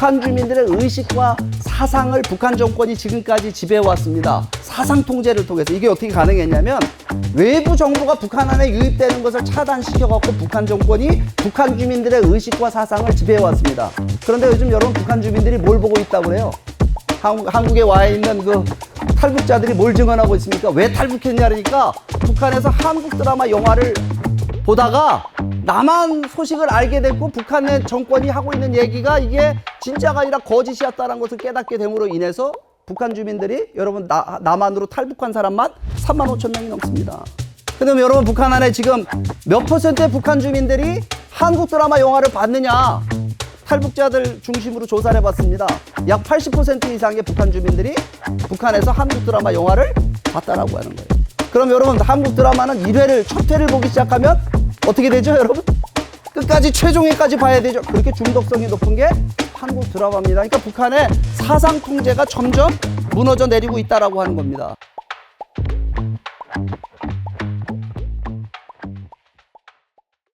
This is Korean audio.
북한 주민들의 의식과 사상을 북한 정권이 지금까지 지배해 왔습니다. 사상 통제를 통해서 이게 어떻게 가능했냐면 외부 정부가 북한 안에 유입되는 것을 차단시켜 갖고 북한 정권이 북한 주민들의 의식과 사상을 지배해 왔습니다. 그런데 요즘 여러분 북한 주민들이 뭘 보고 있다고 그래요? 한국, 한국에 와 있는 그 탈북자들이 뭘 증언하고 있습니까? 왜 탈북했냐니까 북한에서 한국 드라마 영화를 보다가 남한 소식을 알게 됐고 북한의 정권이 하고 있는 얘기가 이게 진짜가 아니라 거짓이었다는 것을 깨닫게 됨으로 인해서 북한 주민들이 여러분 나, 남한으로 탈북한 사람만 3만 5천 명이 넘습니다. 그럼 여러분 북한 안에 지금 몇 퍼센트의 북한 주민들이 한국 드라마 영화를 봤느냐? 탈북자들 중심으로 조사를 해봤습니다. 약 80% 이상의 북한 주민들이 북한에서 한국 드라마 영화를 봤다라고 하는 거예요. 그럼 여러분 한국 드라마는 1회를 첫 회를 보기 시작하면 어떻게 되죠, 여러분? 끝까지 최종회까지 봐야 되죠. 그렇게 중독성이 높은 게 한국 드라마입니다. 그러니까 북한의 사상 통제가 점점 무너져 내리고 있다라고 하는 겁니다.